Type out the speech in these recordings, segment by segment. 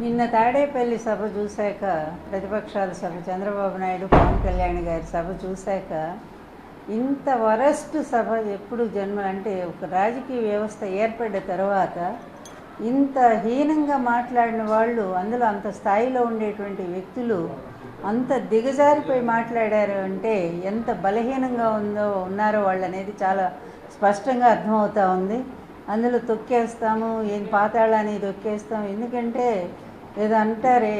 నిన్న తాడేపల్లి సభ చూశాక ప్రతిపక్షాల సభ చంద్రబాబు నాయుడు పవన్ కళ్యాణ్ గారి సభ చూశాక ఇంత వరస్ట్ సభ ఎప్పుడు జన్మ అంటే ఒక రాజకీయ వ్యవస్థ ఏర్పడ్డ తర్వాత ఇంత హీనంగా మాట్లాడిన వాళ్ళు అందులో అంత స్థాయిలో ఉండేటువంటి వ్యక్తులు అంత దిగజారిపోయి మాట్లాడారు అంటే ఎంత బలహీనంగా ఉందో ఉన్నారో వాళ్ళు అనేది చాలా స్పష్టంగా అర్థమవుతూ ఉంది. అందులో తొక్కేస్తాము ఏం పాతాళాన్ని తొక్కేస్తాం. ఎందుకంటే ఏదో అంటారే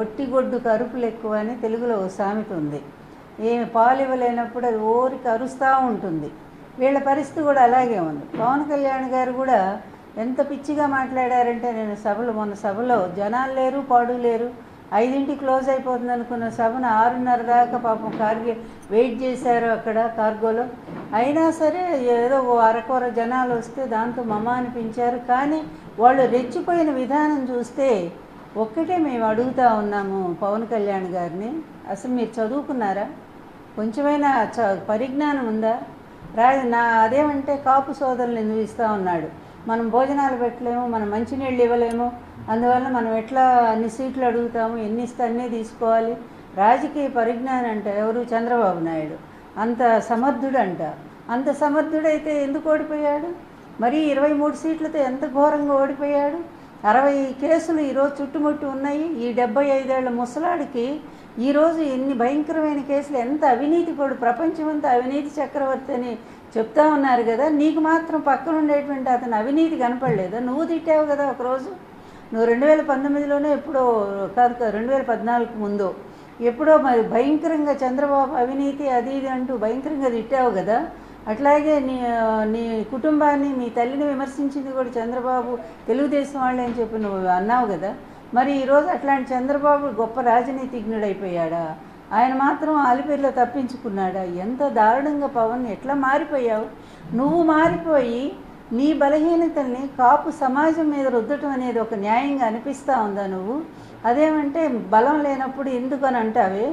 ఒట్టిగొడ్డు కరుపులు ఎక్కువ అని తెలుగులో ఓ సామెత ఉంది. ఏమి పాలు ఇవ్వలేనప్పుడు అది ఓరికి అరుస్తూ ఉంటుంది. వీళ్ళ పరిస్థితి కూడా అలాగే ఉంది. పవన్ కళ్యాణ్ గారు కూడా ఎంత పిచ్చిగా మాట్లాడారంటే నేను సభలో మొన్న సభలో జనాలు లేరు పాడు లేరు. ఐదింటి క్లోజ్ అయిపోతుంది అనుకున్న సభను ఆరున్నర దాకా పాపం కార్గే వెయిట్ చేశారు అక్కడ కార్గోలో. అయినా సరే ఏదో ఓ అరకొర జనాలు వస్తే దాంతో మమ అనిపించారు. కానీ వాళ్ళు రెచ్చిపోయిన విధానం చూస్తే ఒక్కటే మేము అడుగుతా ఉన్నాము పవన్ కళ్యాణ్ గారిని. అసలు మీరు చదువుకున్నారా? కొంచెమైనా చ పరిజ్ఞానం ఉందా? రా నా అదేమంటే కాపు సోదరులు ఎందుకు ఇస్తూ ఉన్నాడు? మనం భోజనాలు పెట్టలేము మనం మంచినీళ్ళు ఇవ్వలేము. అందువల్ల మనం ఎట్లా అన్ని సీట్లు అడుగుతాము ఎన్ని ఇస్తే అన్నీ తీసుకోవాలి? రాజకీయ పరిజ్ఞానం అంట ఎవరు? చంద్రబాబు నాయుడు. అంత సమర్థుడంట. అంత సమర్థుడైతే ఎందుకు ఓడిపోయాడు? మరి ఇరవై మూడు సీట్లతో ఎంత ఘోరంగా ఓడిపోయాడు? అరవై కేసులు ఈరోజు చుట్టుముట్టి ఉన్నాయి. ఈ డెబ్బై ఐదేళ్ళ ముసలాడికి ఈరోజు ఎన్ని భయంకరమైన కేసులు ఎంత అవినీతి కూడా ప్రపంచమంతా అవినీతి చక్రవర్తి అని చెప్తా ఉన్నారు కదా. నీకు మాత్రం పక్కన ఉండేటువంటి అతను అవినీతి కనపడలేదా? నువ్వు తిట్టావు కదా ఒకరోజు. నువ్వు రెండు వేల పంతొమ్మిదిలోనే ఎప్పుడో కాదు రెండు వేల పద్నాలుగు ముందు. ఎప్పుడో మరి భయంకరంగా చంద్రబాబు అవినీతి అది ఇది అంటూ భయంకరంగా తిట్టావు కదా. అట్లాగే నీ నీ కుటుంబాన్ని మీ తల్లిని విమర్శించింది కూడా చంద్రబాబు తెలుగుదేశం వాళ్ళే అని చెప్పి నువ్వు అన్నావు కదా. మరి ఈరోజు అట్లాంటి చంద్రబాబు గొప్ప రాజనీతిజ్ఞుడైపోయాడా? ఆయన మాత్రం ఆలిపేరులో తప్పించుకున్నాడా? ఎంత దారుణంగా పవన్ ఎట్లా మారిపోయావు? నువ్వు మారిపోయి నీ బలహీనతల్ని కాపు సమాజం మీద రుద్దటం అనేది ఒక న్యాయంగా అనిపిస్తూ ఉందా నువ్వు? అదేమంటే బలం లేనప్పుడు ఎందుకు అని అంటావే?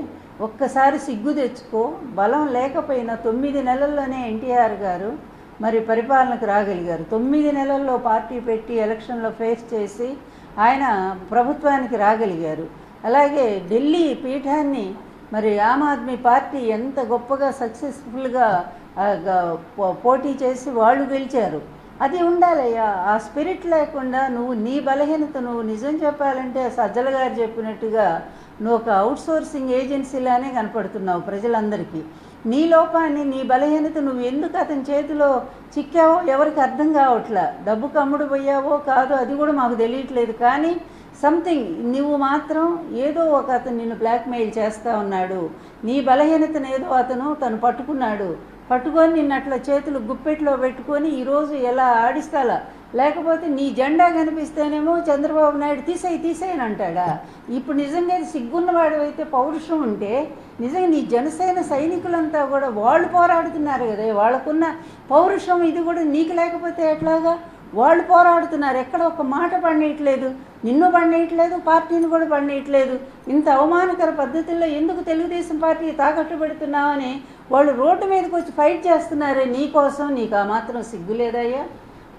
ఒక్కసారి సిగ్గు తెచ్చుకో. బలం లేకపోయినా తొమ్మిది నెలల్లోనే ఎన్టీఆర్ గారు మరి పరిపాలనకు రాగలిగారు. తొమ్మిది నెలల్లో పార్టీ పెట్టి ఎలక్షన్లో ఫేస్ చేసి ఆయన ప్రభుత్వానికి రాగలిగారు. అలాగే ఢిల్లీ పీఠాన్ని మరి ఆమ్ ఆద్మీ పార్టీ ఎంత గొప్పగా సక్సెస్ఫుల్గా పోటీ చేసి వాళ్ళు గెలిచారు. అది ఉండాలయ్యా. ఆ స్పిరిట్ లేకుండా నువ్వు నీ బలహీనత నువ్వు నిజం చెప్పాలంటే సజ్జల గారు చెప్పినట్టుగా నువ్వు ఒక అవుట్ సోర్సింగ్ ఏజెన్సీలానే కనపడుతున్నావు ప్రజలందరికీ. నీ లోపాన్ని నీ బలహీనత నువ్వు ఎందుకు అతని చేతిలో చిక్కావో ఎవరికి అర్థం కావట్లా. డబ్బు కమ్ముడు పోయావో కాదు అది కూడా మాకు తెలియట్లేదు. కానీ సంథింగ్ నువ్వు మాత్రం ఏదో ఒక అతను నిన్ను బ్లాక్మెయిల్ చేస్తా ఉన్నాడు. నీ బలహీనతను ఏదో అతను తను పట్టుకున్నాడు. పట్టుకొని నిన్ను అట్లా చేతులు గుప్పెట్లో పెట్టుకొని ఈరోజు ఎలా ఆడిస్తాలా? లేకపోతే నీ జెండా కనిపిస్తేనేమో చంద్రబాబు నాయుడు తీసేయి తీసేయని అంటాడా? ఇప్పుడు నిజంగా సిగ్గున్నవాడు అయితే పౌరుషం ఉంటే నిజంగా నీ జనసేన సైనికులంతా కూడా వాళ్ళు పోరాడుతున్నారు కదా. వాళ్ళకున్న పౌరుషం ఇది కూడా నీకు లేకపోతే ఎట్లాగా? వాళ్ళు పోరాడుతున్నారు. ఎక్కడ ఒక మాట పండియట్లేదు. నిన్ను పండియట్లేదు పార్టీని కూడా పండియట్లేదు. ఇంత అవమానకర పద్ధతుల్లో ఎందుకు తెలుగుదేశం పార్టీ తాకట్టు పెడుతున్నావని వాళ్ళు రోడ్డు మీదకి వచ్చి ఫైట్ చేస్తున్నారే నీ కోసం? నీకు ఆ మాత్రం సిగ్గు లేదయ్యా.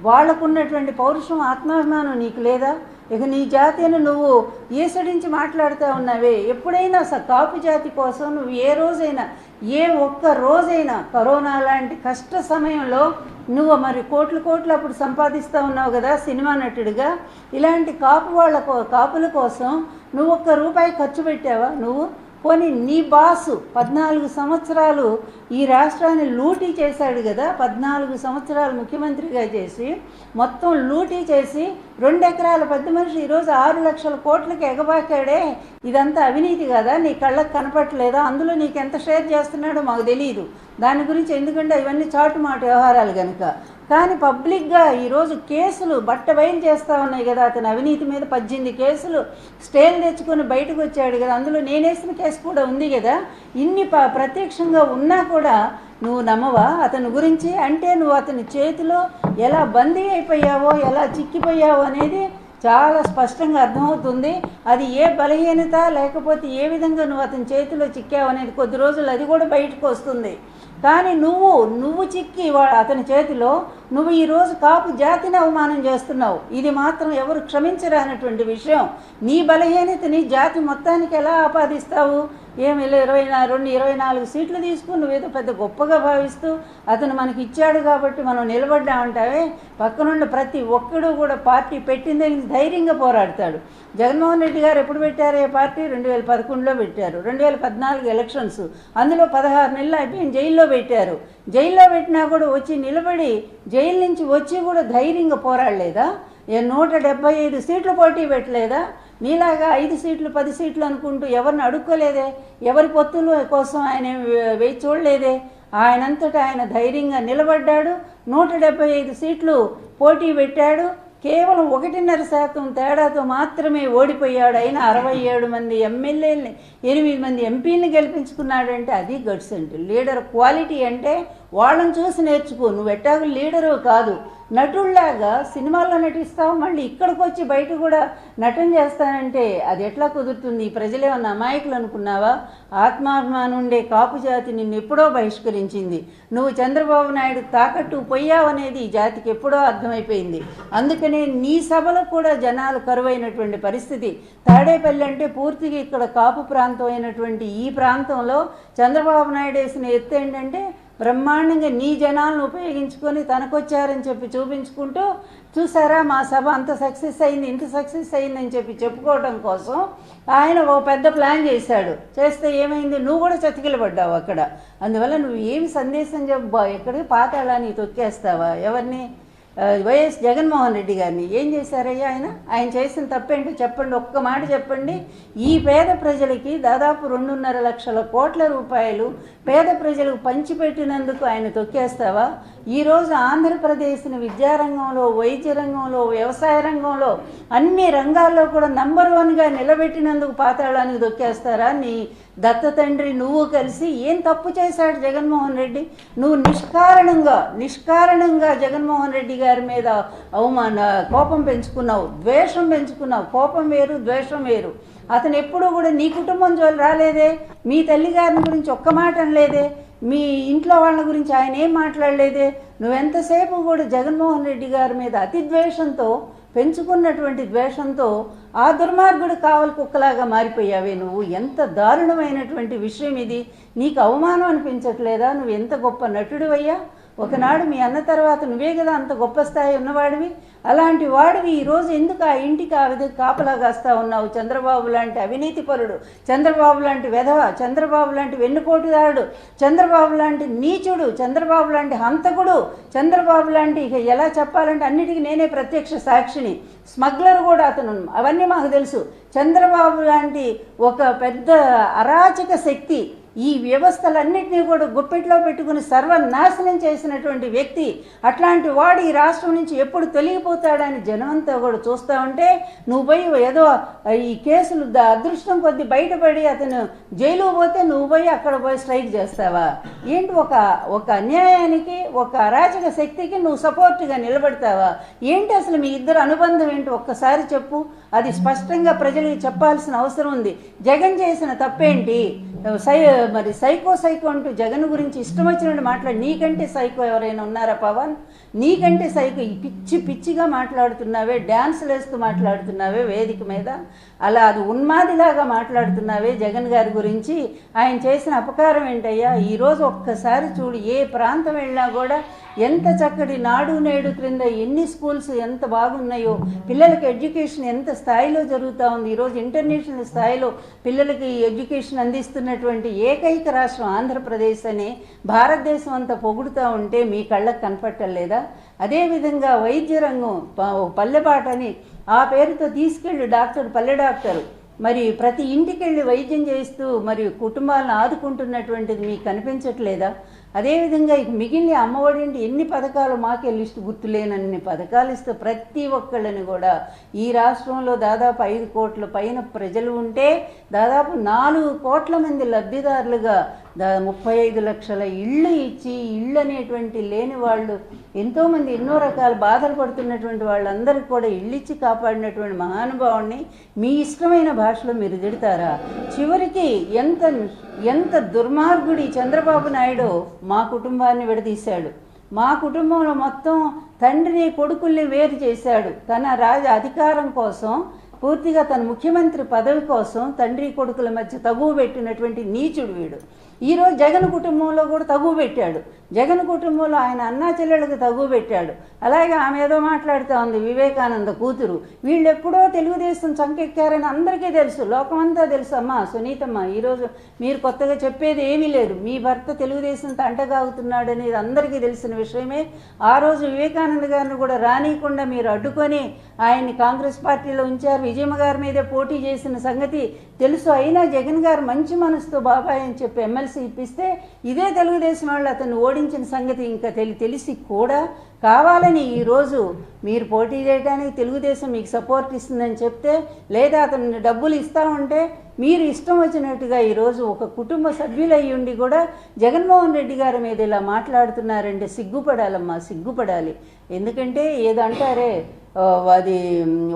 వాళ్ళకున్నటువంటి పౌరుషం ఆత్మాభిమానం నీకు లేదా? ఇక నీ జాతిని నువ్వు ఈసడించి మాట్లాడుతూ ఉన్నావే. ఎప్పుడైనా స కాపు జాతి కోసం నువ్వు ఏ రోజైనా ఏ ఒక్క రోజైనా కరోనా లాంటి కష్ట సమయంలో నువ్వు మరి కోట్లు కోట్లు అప్పుడు సంపాదిస్తూ ఉన్నావు కదా సినిమా నటుడిగా. ఇలాంటి కాపు వాళ్ళ కాపుల కోసం నువ్వు ఒక్క రూపాయి ఖర్చు పెట్టావా? నువ్వు పోనీ నీ బాసు పద్నాలుగు సంవత్సరాలు ఈ రాష్ట్రాన్ని లూటీ చేశాడు కదా పద్నాలుగు సంవత్సరాలు ముఖ్యమంత్రిగా చేసి మొత్తం లూటీ చేసి రెండు ఎకరాల పెద్ద మనిషి ఈరోజు ఆరు లక్షల కోట్లకి ఎగబాకాడే ఇదంతా అవినీతి కదా? నీ కళ్ళకు కనపట్లేదా అందులో నీకు ఎంత షేర్ చేస్తున్నాడో మాకు తెలియదు దాని గురించి ఎందుకంటే ఇవన్నీ చాటుమాటు వ్యవహారాలు కనుక కానీ పబ్లిక్గా ఈరోజు కేసులు బట్ట బయలు చేస్తూ ఉన్నాయి కదా. అతను అవినీతి మీద పద్దెనిమిది కేసులు స్టేలు తెచ్చుకొని బయటకు వచ్చాడు కదా. అందులో నేనేసిన కేసు కూడా ఉంది కదా. ఇన్ని ప ప్రత్యక్షంగా ఉన్నా కూడా నువ్వు నమ్మవా? అతని గురించి అంటే నువ్వు అతని చేతిలో ఎలా బందీ అయిపోయావో ఎలా చిక్కిపోయావో అనేది చాలా స్పష్టంగా అర్థమవుతుంది. అది ఏ బలహీనత లేకపోతే ఏ విధంగా నువ్వు అతని చేతిలో చిక్కావు అనేది కొద్ది రోజులు అది కూడా బయటకు వస్తుంది. కానీ నువ్వు నువ్వు చిక్కి వా- అతని చేతిలో నువ్వు ఈరోజు కాపు జాతిని అవమానం చేస్తున్నావు. ఇది మాత్రం ఎవరు క్షమించరానటువంటి విషయం. నీ బలహీనతని జాతి మొత్తానికి ఎలా ఆపాదిస్తావు? ఏమి ఇరవై రెండు ఇరవై నాలుగు సీట్లు తీసుకుని నువ్వేదో పెద్ద గొప్పగా భావిస్తూ అతను మనకి ఇచ్చాడు కాబట్టి మనం నిలబడ్డామంటావే? పక్కనుండి ప్రతి ఒక్కడు కూడా పార్టీ పెట్టిందే ధైర్యంగా పోరాడతాడు. జగన్మోహన్ రెడ్డి గారు ఎప్పుడు పెట్టారు ఏ పార్టీ? రెండు వేల పదకొండులో పెట్టారు. రెండు వేల పద్నాలుగు ఎలక్షన్స్ అందులో పదహారు నెలలు అయిపోయి జైల్లో పెట్టారు. జైల్లో పెట్టినా కూడా వచ్చి నిలబడి జైలు నుంచి వచ్చి కూడా ధైర్యంగా పోరాడలేదా? ఏ నూట డెబ్బై ఐదు సీట్లు పోటీ పెట్టలేదా? నీలాగా ఐదు సీట్లు పది సీట్లు అనుకుంటూ ఎవరిని అడుక్కోలేదే? ఎవరి పొత్తుల కోసం ఆయన వేచి చూడలేదే? ఆయనంతటా ఆయన ధైర్యంగా నిలబడ్డాడు. నూట డెబ్బై ఐదు సీట్లు పోటీ పెట్టాడు. కేవలం ఒకటిన్నర శాతం తేడాతో మాత్రమే ఓడిపోయాడు. అయిన అరవై ఏడు మంది ఎమ్మెల్యేలని ఎనిమిది మంది ఎంపీలని గెలిపించుకున్నాడంటే అది గట్స్ అంటే లీడర్ క్వాలిటీ అంటే వాళ్ళని చూసి నేర్చుకో. నువ్వు ఎట్టాగు లీడరు కాదు. నటుల్లాగా సినిమాల్లో నటిస్తావు. మళ్ళీ ఇక్కడికి వచ్చి బయట కూడా నటన చేస్తానంటే అది ఎట్లా కుదురుతుంది? ప్రజలేమన్నా అమాయకులు అనుకున్నావా? ఆత్మాభిమానం ఉండే కాపు జాతి నిన్ను ఎప్పుడో బహిష్కరించింది. నువ్వు చంద్రబాబు నాయుడు తాకట్టు పోయావనేది ఈ జాతికి ఎప్పుడో అర్థమైపోయింది. అందుకనే నీ సభలో కూడా జనాలు కరువైనటువంటి పరిస్థితి. తాడేపల్లి అంటే పూర్తిగా ఇక్కడ కాపు ప్రాంతం అయినటువంటి ఈ ప్రాంతంలో చంద్రబాబు నాయుడు వేసిన ఎత్తు ఏంటంటే బ్రహ్మాండంగా నీ జనాలను ఉపయోగించుకొని తనకొచ్చారని చెప్పి చూపించుకుంటూ చూసారా మా సభ అంత సక్సెస్ అయింది ఇంత సక్సెస్ అయిందని చెప్పి చెప్పుకోవడం కోసం ఆయన ఓ పెద్ద ప్లాన్ చేశాడు. చేస్తే ఏమైంది? నువ్వు కూడా చతికిలబడ్డావు అక్కడ. అందువల్ల నువ్వు ఏమి సందేశం చెప్పు ఎక్కడికి పాతాళాన్ని తొక్కేస్తావా? ఎవరిని? వైఎస్ జగన్మోహన్ రెడ్డి గారిని ఏం చేశారయ్యా ఆయన? ఆయన చేసిన తప్పేంటో చెప్పండి ఒక్క మాట చెప్పండి. ఈ పేద ప్రజలకి దాదాపు రెండున్నర లక్షల కోట్ల రూపాయలు పేద ప్రజలకు పంచిపెట్టినందుకు ఆయన తొక్కేస్తావా? ఈరోజు ఆంధ్రప్రదేశ్ని విద్యారంగంలో వైద్య రంగంలో వ్యవసాయ రంగంలో అన్ని రంగాల్లో కూడా నంబర్ వన్గా నిలబెట్టినందుకు పాతాళానికి దొక్కేస్తారా నీ దత్త తండ్రి? నువ్వు కలిసి ఏం తప్పు చేశాడు జగన్మోహన్ రెడ్డి? నువ్వు నిష్కారణంగా నిష్కారణంగా జగన్మోహన్ రెడ్డి గారి మీద అవమాన కోపం పెంచుకున్నావు ద్వేషం పెంచుకున్నావు. కోపం వేరు ద్వేషం వేరు. అతను ఎప్పుడూ కూడా నీ కుటుంబం జోలు రాలేదే? మీ తల్లి గారిని గురించి ఒక్క మాట అనలేదే మీ ఇంట్లో వాళ్ళ గురించి ఆయన ఏం మాట్లాడలేదే? నువ్వెంతసేపు కూడా జగన్మోహన్ రెడ్డి గారి మీద అతి ద్వేషంతో పెంచుకున్నటువంటి ద్వేషంతో ఆ దుర్మార్గుడు కావలి కుక్కలాగా మారిపోయావే నువ్వు. ఎంత దారుణమైనటువంటి విషయం ఇది. నీకు అవమానం అనిపించట్లేదా? నువ్వు ఎంత గొప్ప నటుడివయ్యా? ఒకనాడు మీ అన్న తర్వాత నువ్వే కదా అంత గొప్ప స్థాయి ఉన్నవాడివి? అలాంటి వాడివి ఈరోజు ఎందుకు ఆ ఇంటికి ఆ విధంగా కాపలా కాస్తా ఉన్నావు? చంద్రబాబు లాంటి అవినీతి పరుడు చంద్రబాబు లాంటి వెధవ చంద్రబాబు లాంటి వెన్నుపోటుదారుడు చంద్రబాబు లాంటి నీచుడు చంద్రబాబు లాంటి హంతకుడు చంద్రబాబు లాంటి ఇక ఎలా చెప్పాలంటే అన్నిటికీ నేనే ప్రత్యక్ష సాక్షిని. స్మగ్లర్ కూడా అతను అవన్నీ మాకు తెలుసు. చంద్రబాబు లాంటి ఒక పెద్ద అరాచక శక్తి ఈ వ్యవస్థలన్నింటినీ కూడా గుప్పెట్లో పెట్టుకుని సర్వనాశనం చేసినటువంటి వ్యక్తి అట్లాంటి వాడు ఈ రాష్ట్రం నుంచి ఎప్పుడు తొలగిపోతాడని జనమంతా కూడా చూస్తూ ఉంటే నువ్వు పోయి ఏదో ఈ కేసులు అదృష్టం కొద్ది బయటపడి అతను జైలు పోతే నువ్వు పోయి అక్కడ పోయి స్ట్రైక్ చేస్తావా? ఏంటి ఒక ఒక అన్యాయానికి ఒక అరాచక శక్తికి నువ్వు సపోర్ట్గా నిలబడతావా? ఏంటి అసలు మీ ఇద్దరు అనుబంధం ఏంటి? ఒక్కసారి చెప్పు. అది స్పష్టంగా ప్రజలకు చెప్పాల్సిన అవసరం ఉంది. జగన్ చేసిన తప్పేంటి? సై మరి సైకో సైకో అంటూ జగన్ గురించి ఇష్టం వచ్చినట్టు మాట్లాడి నీకంటే సైకో ఎవరైనా ఉన్నారా పవన్? నీకంటే సైకో పిచ్చి పిచ్చిగా మాట్లాడుతున్నావే డ్యాన్సులు వేస్తూ మాట్లాడుతున్నావే వేదిక మీద. అలా అది ఉన్మాదిలాగా మాట్లాడుతున్నావే జగన్ గారి గురించి. ఆయన చేసిన అపకారం ఏంటయ్యా? ఈరోజు ఒక్కసారి చూడు ఏ ప్రాంతం వెళ్ళినా కూడా ఎంత చక్కటి నాడు నేడు క్రింద ఎన్ని స్కూల్స్ ఎంత బాగున్నాయో పిల్లలకి ఎడ్యుకేషన్ ఎంత స్థాయిలో జరుగుతూ ఉంది. ఈరోజు ఇంటర్నేషనల్ స్థాయిలో పిల్లలకి ఎడ్యుకేషన్ అందిస్తున్నటువంటి ఏకైక రాష్ట్రం ఆంధ్రప్రదేశ్ అని భారతదేశం అంతా పొగుడుతూ ఉంటే మీ కళ్ళకు కనపట్టలేదా? అదేవిధంగా వైద్య రంగం పల్లెపాట అని ఆ పేరుతో తీసుకెళ్ళి డాక్టర్ పల్లె డాక్టర్. మరి ప్రతి ఇంటికి వెళ్ళి వైద్యం చేస్తూ మరి కుటుంబాలను ఆదుకుంటున్నటువంటిది మీకు కనిపించట్లేదా? అదేవిధంగా ఇక మిగిలిన అమ్మఒడింటి ఎన్ని పథకాలు మాకే లిస్టు గుర్తులేనన్ని పథకాలు ఇస్తూ ప్రతి ఒక్కళ్ళని కూడా ఈ రాష్ట్రంలో దాదాపు ఐదు కోట్ల పైన ప్రజలు ఉంటే దాదాపు నాలుగు కోట్ల మంది లబ్ధిదారులుగా దా ముప్పై ఐదు లక్షల ఇళ్ళు ఇచ్చి ఇళ్ళు అనేటువంటి లేని వాళ్ళు ఎంతోమంది ఎన్నో రకాల బాధలు పడుతున్నటువంటి వాళ్ళందరికీ కూడా ఇళ్ళు ఇచ్చి కాపాడినటువంటి మహానుభావుణ్ణి మీ ఇష్టమైన భాషలో మీరు తిడతారా? చివరికి ఎంత ఎంత దుర్మార్గుడి చంద్రబాబు నాయుడు మా కుటుంబాన్ని విడదీశాడు. మా కుటుంబంలో మొత్తం తండ్రిని కొడుకుల్ని వేరు చేశాడు. తన రాజ అధికారం కోసం పూర్తిగా తన ముఖ్యమంత్రి పదవి కోసం తండ్రి కొడుకుల మధ్య తగువ పెట్టినటువంటి నీచుడు వీడు. ఈరోజు జగన్ కుటుంబంలో కూడా తగువ పెట్టాడు. జగన్ కుటుంబంలో ఆయన అన్నా చెల్లెళ్ళకి తగ్గు పెట్టాడు. అలాగే ఆమె ఏదో మాట్లాడుతూ ఉంది వివేకానంద కూతురు. వీళ్ళు ఎప్పుడో తెలుగుదేశం చంకెక్కారని అందరికీ తెలుసు లోకమంతా తెలుసు. అమ్మా సునీతమ్మ ఈరోజు మీరు కొత్తగా చెప్పేది ఏమీ లేదు. మీ భర్త తెలుగుదేశం తంటగాగుతున్నాడు అనేది అందరికీ తెలిసిన విషయమే. ఆ రోజు వివేకానంద గారిని కూడా రానియకుండా మీరు అడ్డుకొని ఆయన్ని కాంగ్రెస్ పార్టీలో ఉంచారు. విజయమ్మ గారి మీదే పోటీ చేసిన సంగతి తెలుసు. అయినా జగన్ గారు మంచి మనసుతో బాబాయ్ అని చెప్పి ఎమ్మెల్సీ ఇప్పిస్తే ఇదే తెలుగుదేశం వాళ్ళు అతన్ని ఓడించిన సంగతి ఇంకా తెలి తెలిసి కూడా కావాలని ఈరోజు మీరు పోటీ చేయడానికి తెలుగుదేశం మీకు సపోర్ట్ ఇస్తుందని చెప్తే లేదా అతను డబ్బులు ఇస్తా ఉంటే మీరు ఇష్టం వచ్చినట్టుగా ఈరోజు ఒక కుటుంబ సభ్యులయ్యి ఉండి కూడా జగన్మోహన్ రెడ్డి గారి మీద ఇలా మాట్లాడుతున్నారంటే సిగ్గుపడాలమ్మా సిగ్గుపడాలి. ఎందుకంటే ఏదంటారే అది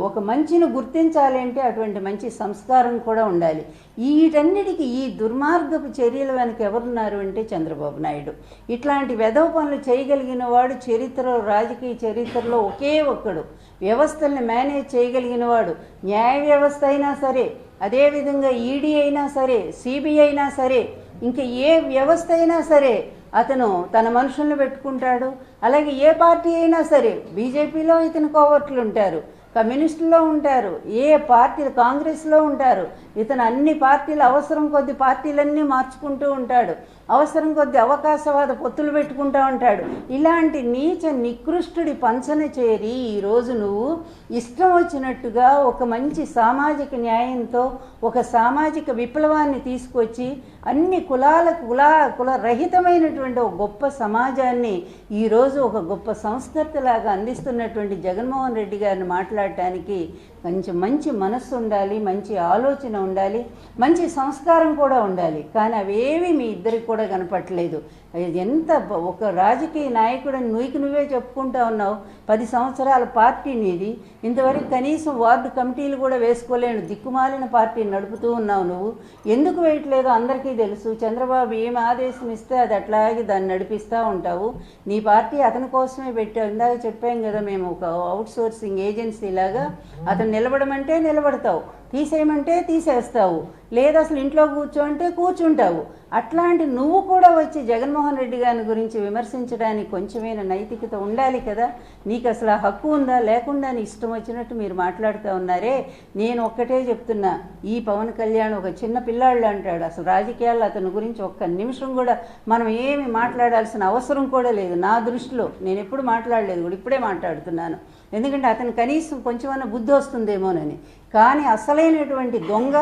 ఒక మంచిని గుర్తించాలి అంటే అటువంటి మంచి సంస్కారం కూడా ఉండాలి. వీటన్నిటికీ ఈ దుర్మార్గపు చర్యల వెనక ఎవరున్నారు అంటే చంద్రబాబు నాయుడు. ఇట్లాంటి వెధవ పనులు చేయగలిగిన వాడు చరిత్రలో రాజకీయ చరిత్రలో ఒకే ఒక్కడు. వ్యవస్థల్ని మేనేజ్ చేయగలిగిన వాడు. న్యాయ వ్యవస్థ అయినా సరే అదేవిధంగా ఈడీ అయినా సరే సిబిఐ అయినా సరే ఇంకా ఏ వ్యవస్థ అయినా సరే అతను తన మనుషులను పెట్టుకుంటాడు. అలాగే ఏ పార్టీ అయినా సరే బీజేపీలో ఇతని కోవర్ట్లు ఉంటారు కమ్యూనిస్టులో ఉంటారు ఏ పార్టీ కాంగ్రెస్లో ఉంటారు ఇతను అన్ని పార్టీలు అవసరం కొద్ది పార్టీలన్నీ మార్చుకుంటూ ఉంటాడు. అవసరం కొద్ది అవకాశవాద పొత్తులు పెట్టుకుంటూ ఉంటాడు. ఇలాంటి నీచ నికృష్టుడి పంచన చేరి ఈరోజు నువ్వు ఇష్టం వచ్చినట్టుగా ఒక మంచి సామాజిక న్యాయంతో ఒక సామాజిక విప్లవాన్ని తీసుకొచ్చి అన్ని కులాలకు కులా కుల రహితమైనటువంటి ఒక గొప్ప సమాజాన్ని ఈరోజు ఒక గొప్ప సంస్కృతిలాగా అందిస్తున్నటువంటి జగన్మోహన్ రెడ్డి గారిని మాట్లాడటానికి కొంచెం మంచి మనస్సు ఉండాలి మంచి ఆలోచన ఉండాలి మంచి సంస్కారం కూడా ఉండాలి. కానీ అవేవి మీ ఇద్దరికి కూడా కనపట్లేదు ఎంత ఒక రాజకీయ నాయకుడని నువ్వుకి నువ్వే చెప్పుకుంటా ఉన్నావు? పది సంవత్సరాల పార్టీ నీది. ఇంతవరకు కనీసం వార్డు కమిటీలు కూడా వేసుకోలేను దిక్కుమాలిన పార్టీని నడుపుతూ ఉన్నావు నువ్వు. ఎందుకు వేయట్లేదో అందరికీ తెలుసు. చంద్రబాబు ఏం ఆదేశం ఇస్తే అది అట్లాగే దాన్ని నడిపిస్తూ ఉంటావు. నీ పార్టీ అతని కోసమే పెట్టావు. ఇందాక చెప్పాం కదా మేము ఒక అవుట్ సోర్సింగ్ ఏజెన్సీ లాగా. అతను నిలబడమంటే నిలబడతావు. తీసేయమంటే తీసేస్తావు. లేదు అసలు ఇంట్లో కూర్చోంటే కూర్చుంటావు. అట్లాంటి నువ్వు కూడా వచ్చి జగన్మోహన్ రెడ్డి గారి గురించి విమర్శించడానికి కొంచెమైనా నైతికత ఉండాలి కదా? నీకు అసలు ఆ హక్కు ఉందా? లేకుండా నీ ఇష్టం వచ్చినట్టు మీరు మాట్లాడుతూ ఉన్నారే. నేను ఒక్కటే చెప్తున్నా. ఈ పవన్ కళ్యాణ్ ఒక చిన్న పిల్లాళ్ళు అంటాడు. అసలు రాజకీయాల్లో అతని గురించి ఒక్క నిమిషం కూడా మనం ఏమి మాట్లాడాల్సిన అవసరం కూడా లేదు. నా దృష్టిలో నేను ఎప్పుడు మాట్లాడలేదు కూడా ఇప్పుడే మాట్లాడుతున్నాను. ఎందుకంటే అతను కనీసం కొంచెమన్నా బుద్ధి వస్తుందేమోనని. కానీ అసలైనటువంటి దొంగ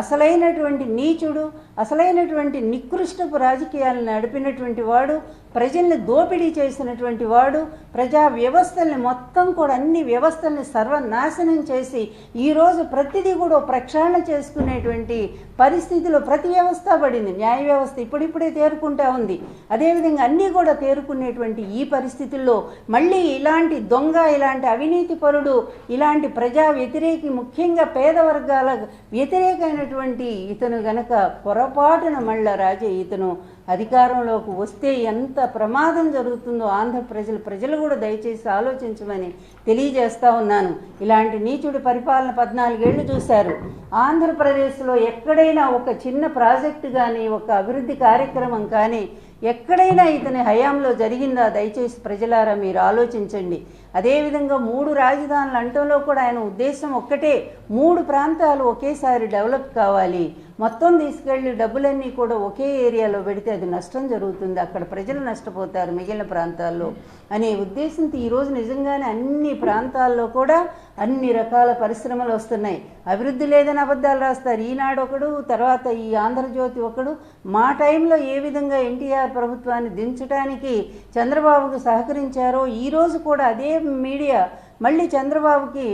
అసలైనటువంటి నీచుడు అసలైనటువంటి నికృష్టపు రాజకీయాలను నడిపినటువంటి వాడు ప్రజల్ని దోపిడీ చేసినటువంటి వాడు ప్రజా వ్యవస్థల్ని మొత్తం కూడా అన్ని వ్యవస్థల్ని సర్వనాశనం చేసి ఈరోజు ప్రతిదీ కూడా ప్రక్షాళన చేసుకునేటువంటి పరిస్థితిలో ప్రతి వ్యవస్థ పడింది. న్యాయ వ్యవస్థ ఇప్పుడిప్పుడే తేరుకుంటా ఉంది. అదేవిధంగా అన్నీ కూడా తేరుకునేటువంటి ఈ పరిస్థితుల్లో మళ్ళీ ఇలాంటి దొంగ ఇలాంటి అవినీతి పరుడు ఇలాంటి ప్రజా వ్యతిరేకి ముఖ్యంగా పేద వర్గాల వ్యతిరేకమైనటువంటి ఇతను గనక పొరపాటున మళ్ళా రాజే ఇతను అధికారంలోకి వస్తే ఎంత ప్రమాదం జరుగుతుందో ఆంధ్ర ప్రజలు ప్రజలు కూడా దయచేసి ఆలోచించమని తెలియజేస్తా ఉన్నాను. ఇలాంటి నీచుడి పరిపాలన పద్నాలుగేళ్ళు చూశారు. ఆంధ్రప్రదేశ్లో ఎక్కడైనా ఒక చిన్న ప్రాజెక్టు కానీ ఒక అభివృద్ధి కార్యక్రమం కానీ ఎక్కడైనా ఇతని హయాంలో జరిగిందా? దయచేసి ప్రజలారా మీరు ఆలోచించండి. అదేవిధంగా మూడు రాజధానులు అంటంలో కూడా ఆయన ఉద్దేశం ఒక్కటే. మూడు ప్రాంతాలు ఒకేసారి డెవలప్ కావాలి. మొత్తం తీసుకెళ్ళి డబ్బులన్నీ కూడా ఒకే ఏరియాలో పెడితే అది నష్టం జరుగుతుంది. అక్కడ ప్రజలు నష్టపోతారు మిగిలిన ప్రాంతాల్లో అనే ఉద్దేశంతో ఈరోజు నిజంగానే అన్ని ప్రాంతాల్లో కూడా అన్ని రకాల పరిశ్రమలు వస్తున్నాయి. అభివృద్ధి లేదని అబద్ధాలు రాస్తారు. ఈనాడు ఒకడు తర్వాత ఈ ఆంధ్రజ్యోతి ఒకడు. మా టైంలో ఏ విధంగా ఎన్టీఆర్ ప్రభుత్వాన్ని దించడానికి చంద్రబాబుకు సహకరించారో ఈరోజు కూడా అదే మీడియా మళ్ళీ చంద్రబాబుకి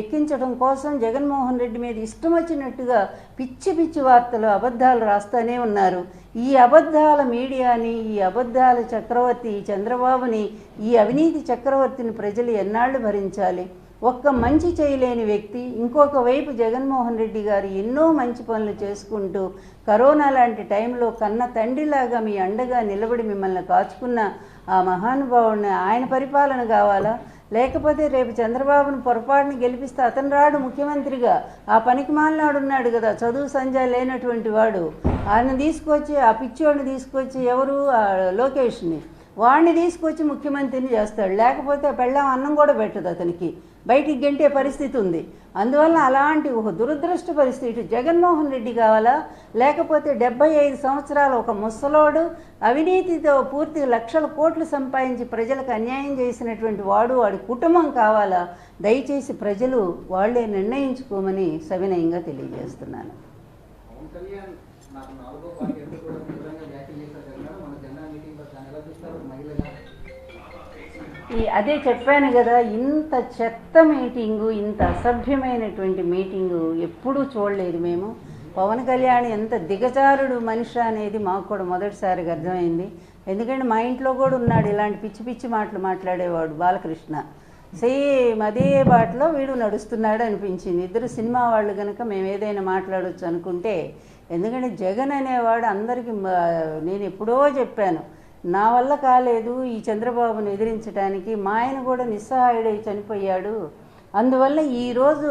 ఎక్కించడం కోసం జగన్మోహన్ రెడ్డి మీద ఇష్టం వచ్చినట్టుగా పిచ్చి పిచ్చి వార్తలు అబద్ధాలు రాస్తూనే ఉన్నారు. ఈ అబద్ధాల మీడియాని ఈ అబద్ధాల చక్రవర్తి చంద్రబాబుని ఈ అవినీతి చక్రవర్తిని ప్రజలు ఎన్నాళ్ళు భరించాలి? ఒక్క మంచి చేయలేని వ్యక్తి ఇంకొక వైపు జగన్మోహన్ రెడ్డి గారు ఎన్నో మంచి పనులు చేసుకుంటూ కరోనా లాంటి టైంలో కన్న తండ్రిలాగా మీ అండగా నిలబడి మిమ్మల్ని కాచుకున్న ఆ మహానుభావుడిని ఆయన పరిపాలన కావాలా? లేకపోతే రేపు చంద్రబాబును పొరపాటును గెలిపిస్తే అతను రాడు ముఖ్యమంత్రిగా. ఆ పనికి మాలినాడు ఉన్నాడు కదా చదువు సంజా లేనటువంటి వాడు. ఆయన తీసుకొచ్చి ఆ పిచ్చోడిని తీసుకొచ్చి ఎవరు? ఆ లోకేష్ని. వాడిని తీసుకొచ్చి ముఖ్యమంత్రిని చేస్తాడు. లేకపోతే పెళ్ళాం అన్నం కూడా పెట్టదు అతనికి. బయటికి గెంటే పరిస్థితి ఉంది. అందువల్ల అలాంటి ఒక దురదృష్ట పరిస్థితి జగన్మోహన్ రెడ్డి కావాలా? లేకపోతే డెబ్బై ఐదు సంవత్సరాల ఒక ముసలోడు అవినీతితో పూర్తిగా లక్షల కోట్లు సంపాదించి ప్రజలకు అన్యాయం చేసినటువంటి వాడు వాడి కుటుంబం కావాలా? దయచేసి ప్రజలు వాళ్ళే నిర్ణయించుకోమని సవినయంగా తెలియజేస్తున్నాను. అదే చెప్పాను కదా ఇంత చెత్త మీటింగు ఇంత అసభ్యమైనటువంటి మీటింగు ఎప్పుడూ చూడలేదు మేము. పవన్ కళ్యాణ్ ఎంత దిగజారుడు మనిషి అనేది మాకు కూడా మొదటిసారిగా అర్థమైంది. ఎందుకంటే మా ఇంట్లో కూడా ఉన్నాడు ఇలాంటి పిచ్చి పిచ్చి మాటలు మాట్లాడేవాడు బాలకృష్ణ. సేమ్ అదే బాటలో వీడు నడుస్తున్నాడు అనిపించింది. ఇద్దరు సినిమా వాళ్ళు కనుక మేము ఏదైనా మాట్లాడవచ్చు అనుకుంటే ఎందుకంటే జగన్ అనేవాడు అందరికీ నేను ఎప్పుడో చెప్పాను నా వల్ల కాలేదు ఈ చంద్రబాబును ఎదిరించడానికి మా ఆయన కూడా నిస్సహాయుడై చనిపోయాడు. అందువల్ల ఈరోజు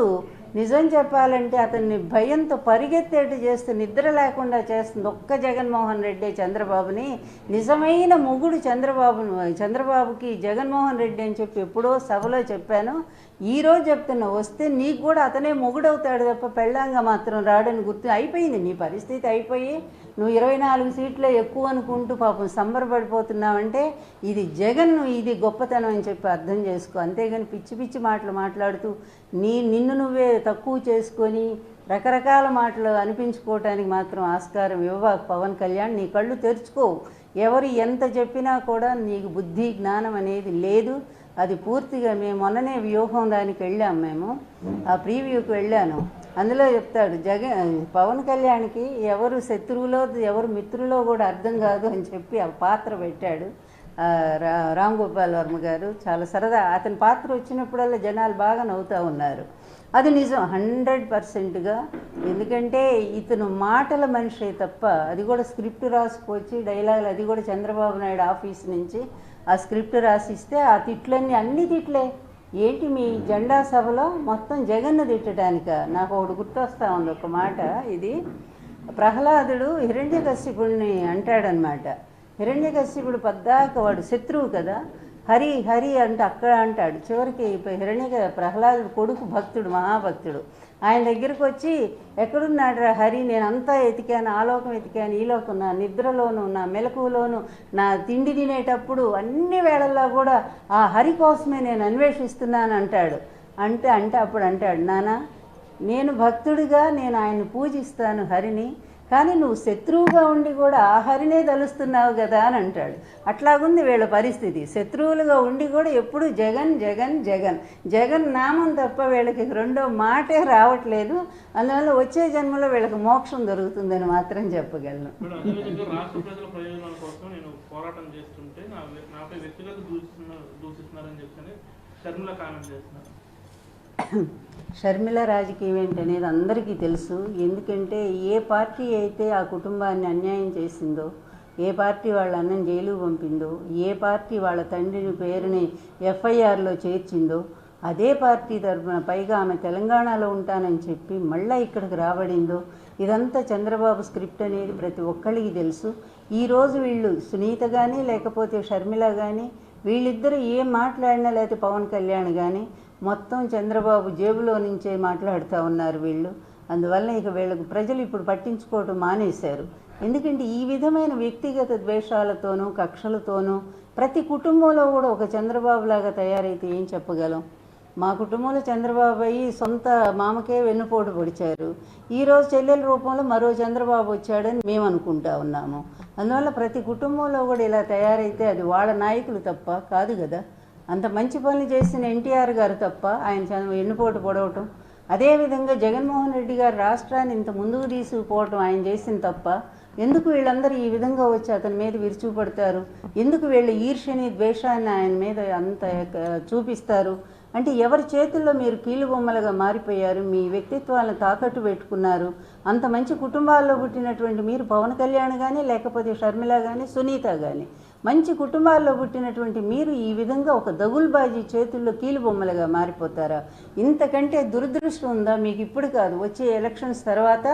నిజం చెప్పాలంటే అతన్ని భయంతో పరిగెత్తేటు చేస్తూ నిద్ర లేకుండా చేస్తుంది ఒక్క జగన్మోహన్ రెడ్డి చంద్రబాబుని. నిజమైన మొగుడు చంద్రబాబును చంద్రబాబుకి జగన్మోహన్ రెడ్డి అని చెప్పి ఎప్పుడో సభలో చెప్పాను. ఈరోజు చెప్తున్నా వస్తే నీకు కూడా అతనే మొగుడవుతాడు తప్ప పెళ్ళాంగా మాత్రం రాడని గుర్తు అయిపోయింది. నీ పరిస్థితి అయిపోయి నువ్వు ఇరవై నాలుగు సీట్లే ఎక్కువ అనుకుంటూ పాపం సంబరపడిపోతున్నావంటే ఇది జగన్ ఇది గొప్పతనం అని చెప్పి అర్థం చేసుకో. అంతేగాని పిచ్చి పిచ్చి మాటలు మాట్లాడుతూ నీ నిన్ను నువ్వే తక్కువ చేసుకొని రకరకాల మాటలు అనిపించుకోవటానికి మాత్రం ఆస్కారం ఇవ్వబాకు పవన్ కళ్యాణ్ నీ కళ్ళు తెరుచుకో. ఎవరు ఎంత చెప్పినా కూడా నీకు బుద్ధి జ్ఞానం అనేది లేదు. అది పూర్తిగా మేము మొన్ననే వ్యూహం దానికి వెళ్ళాం మేము. ఆ ప్రీవ్యూకి వెళ్ళాను. అందులో చెప్తాడు జగన్ పవన్ కళ్యాణ్కి ఎవరు శత్రువులో ఎవరు మిత్రులో కూడా అర్థం కాదు అని చెప్పి ఆ పాత్ర పెట్టాడు. రామ్ గోపాల్ వర్మ గారు చాలా సరదా. అతని పాత్ర వచ్చినప్పుడల్లా జనాలు బాగా నవ్వుతూ ఉన్నారు. అది నిజం హండ్రెడ్ పర్సెంట్గా. ఎందుకంటే ఇతను మాటల మనిషే తప్ప అది కూడా స్క్రిప్ట్ రాసుకొచ్చి డైలాగులు అది కూడా చంద్రబాబు నాయుడు ఆఫీస్ నుంచి ఆ స్క్రిప్ట్ రాసిస్తే ఆ తిట్లన్నీ అన్ని తిట్లే. ఏంటి మీ జెండా సభలో మొత్తం జగన్ తిట్టడానిక? నాకు ఒకటి గుర్తొస్తా ఉంది ఒక మాట ఇది. ప్రహ్లాదుడు హిరణ్యకశ్యపుడిని అంటాడనమాట. హిరణ్యకశ్యపుడు పద్దాక వాడు శత్రువు కదా. హరి హరి అంటూ అక్కడ అంటాడు. చివరికి హిరణ్య ప్రహ్లాదుడు కొడుకు భక్తుడు మహాభక్తుడు. ఆయన దగ్గరికి వచ్చి ఎక్కడున్నాడు రా హరి? నేను అంతా ఎతికాను ఆలోకం ఎతికాను ఈ నా నిద్రలోను నా మెలకులోను నా తిండి తినేటప్పుడు అన్ని వేళల్లో కూడా ఆ హరి కోసమే నేను అన్వేషిస్తున్నాను అంటాడు. అంటే అంటే అప్పుడు అంటాడు నానా నేను భక్తుడిగా నేను ఆయన్ని పూజిస్తాను హరిని. కానీ నువ్వు శత్రువుగా ఉండి కూడా ఆహరినే హరినే తలుస్తున్నావు కదా అని అంటాడు. అట్లాగుంది వీళ్ళ పరిస్థితి. శత్రువులుగా ఉండి కూడా ఎప్పుడు జగన్ జగన్ జగన్. జగన్ నామం తప్ప వీళ్ళకి రెండో మాటే రావట్లేదు. అందువల్ల వచ్చే జన్మలో వీళ్ళకి మోక్షం దొరుకుతుందని మాత్రం చెప్పగలను. పోరాటం చేస్తుంటే నాపై వ్యక్తిగత దూషిస్తున్నారని కామెంట్ చేస్తున్నారు. షర్మిల రాజకీయం ఏంటనేది అందరికీ తెలుసు. ఎందుకంటే ఏ పార్టీ అయితే ఆ కుటుంబాన్ని అన్యాయం చేసిందో ఏ పార్టీ వాళ్ళ అన్నం జైలు పంపిందో ఏ పార్టీ వాళ్ళ తండ్రిని పేరుని ఎఫ్ఐఆర్లో చేర్చిందో అదే పార్టీ తరఫున పైగా ఆమె తెలంగాణలో ఉంటానని చెప్పి మళ్ళీ ఇక్కడికి రాబడిందో ఇదంతా చంద్రబాబు స్క్రిప్ట్ అనేది ప్రతి ఒక్కరికి తెలుసు. ఈరోజు వీళ్ళు సునీత కానీ లేకపోతే షర్మిల కానీ వీళ్ళిద్దరూ ఏం మాట్లాడినా లేకపోతే పవన్ కళ్యాణ్ కానీ మొత్తం చంద్రబాబు జేబులో నుంచే మాట్లాడుతూ ఉన్నారు వీళ్ళు. అందువల్ల ఇక వీళ్ళకు ప్రజలు ఇప్పుడు పట్టించుకోవటం మానేశారు. ఎందుకంటే ఈ విధమైన వ్యక్తిగత ద్వేషాలతోనూ కక్షలతోనూ ప్రతి కుటుంబంలో కూడా ఒక చంద్రబాబు లాగా తయారైతే ఏం చెప్పగలం? మా కుటుంబంలో చంద్రబాబు అయ్యి సొంత మామకే వెన్నుపోటు పొడిచారు. ఈరోజు చెల్లెల రూపంలో మరో చంద్రబాబు వచ్చాడని మేము అనుకుంటా ఉన్నాము. అందువల్ల ప్రతి కుటుంబంలో కూడా ఇలా తయారైతే అది వాళ్ళ నాయకులు తప్ప కాదు కదా? అంత మంచి పనులు చేసిన ఎన్టీఆర్ గారు తప్ప ఆయన ఎన్నుపోటు పొడవటం. అదేవిధంగా జగన్మోహన్ రెడ్డి గారు రాష్ట్రాన్ని ఇంత ముందుకు తీసుకుపోవటం ఆయన చేసిన తప్ప ఎందుకు వీళ్ళందరూ ఈ విధంగా వచ్చి అతని మీద విరుచుపడతారు ఎందుకు వీళ్ళు ఈర్ష్యని ద్వేషాన్ని ఆయన మీద అంత చూపిస్తారు? అంటే ఎవరి చేతుల్లో మీరు కీలుబొమ్మలుగా మారిపోయారు? మీ వ్యక్తిత్వాలను తాకట్టు పెట్టుకున్నారు. అంత మంచి కుటుంబాల్లో పుట్టినటువంటి మీరు పవన్ కళ్యాణ్ కానీ లేకపోతే షర్మిల కానీ సునీత కానీ మంచి కుటుంబాల్లో పుట్టినటువంటి మీరు ఈ విధంగా ఒక దగుల్బాజీ చేతుల్లో కీలుబొమ్మలుగా మారిపోతారా? ఇంతకంటే దురదృష్టం ఉందా? మీకు ఇప్పుడు కాదు. వచ్చే ఎలక్షన్స్ తర్వాత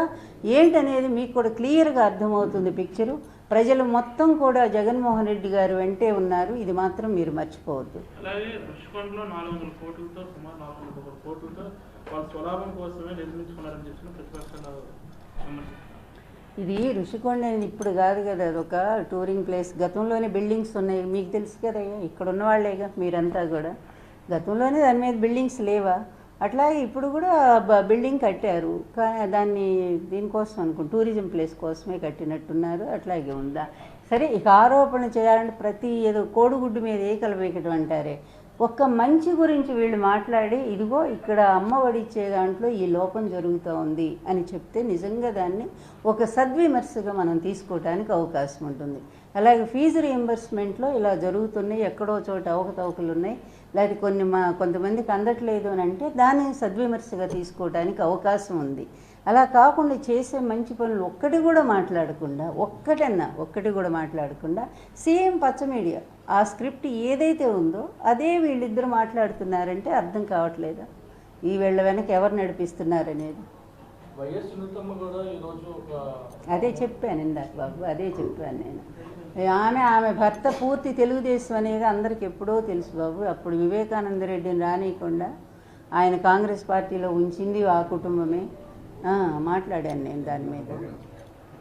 ఏంటనేది మీకు కూడా క్లియర్గా అర్థమవుతుంది పిక్చరు. ప్రజలు మొత్తం కూడా జగన్మోహన్ రెడ్డి గారు వెంటే ఉన్నారు. ఇది మాత్రం మీరు మర్చిపోవద్దు. అలాగే నాలుగు వందల కోట్లతో సుమారు నాలుగు వందల కోట్లతో వాళ్ళ స్వలాభం కోసమే నిర్మించుకున్నారని చెప్పిన ప్రతిపక్షాలు ఇది ఋషికొండ అనేది ఇప్పుడు కాదు కదా అది ఒక టూరింగ్ ప్లేస్ గతంలోనే బిల్డింగ్స్ ఉన్నాయి. మీకు తెలుసు కదా ఇక్కడ ఉన్న వాళ్ళేగా మీరంతా కూడా. గతంలోనే దాని మీద బిల్డింగ్స్ లేవా? అట్లాగే ఇప్పుడు కూడా బిల్డింగ్ కట్టారు. కానీ దాన్ని దీనికోసం అనుకో టూరిజం ప్లేస్ కోసమే కట్టినట్టున్నారు. అట్లాగే ఉందా? సరే ఇక ఆరోపణ చేయాలంటే ప్రతి ఏదో కోడిగుడ్డు మీద ఏకలు వేయటం అంటారే. ఒక్క మంచి గురించి వీళ్ళు మాట్లాడి ఇదిగో ఇక్కడ అమ్మఒడిచ్చే దాంట్లో ఈ లోపం జరుగుతూ ఉంది అని చెప్తే నిజంగా దాన్ని ఒక సద్విమర్శగా మనం తీసుకోవడానికి అవకాశం ఉంటుంది. అలాగే ఫీజు రీఎంబర్స్మెంట్లో ఇలా జరుగుతున్నాయి ఎక్కడో చోట అవకతవకలు ఉన్నాయి. లేదా కొన్ని మా కొంతమందికి అందట్లేదు అని అంటే దాన్ని సద్విమర్శగా తీసుకోవడానికి అవకాశం ఉంది. అలా కాకుండా చేసే మంచి పనులు ఒక్కటి కూడా మాట్లాడకుండా ఒక్కటన్నా ఒక్కటి కూడా మాట్లాడకుండా సేమ్ పచ్చ మీడియా ఆ స్క్రిప్ట్ ఏదైతే ఉందో అదే వీళ్ళిద్దరు మాట్లాడుతున్నారంటే అర్థం కావట్లేదా? ఈ వీళ్ళ వెనక ఎవరు నడిపిస్తున్నారనేది? అదే చెప్పాను ఇందాక బాబు అదే చెప్పాను నేను. ఆమె ఆమె భర్త పూర్తి తెలుగుదేశం అనేది అందరికి ఎప్పుడో తెలుసు బాబు. అప్పుడు వివేకానంద రెడ్డిని రానియకుండా ఆయన కాంగ్రెస్ పార్టీలో ఉంచింది ఆ కుటుంబమే. మాట్లాడాను నేను దాని మీద.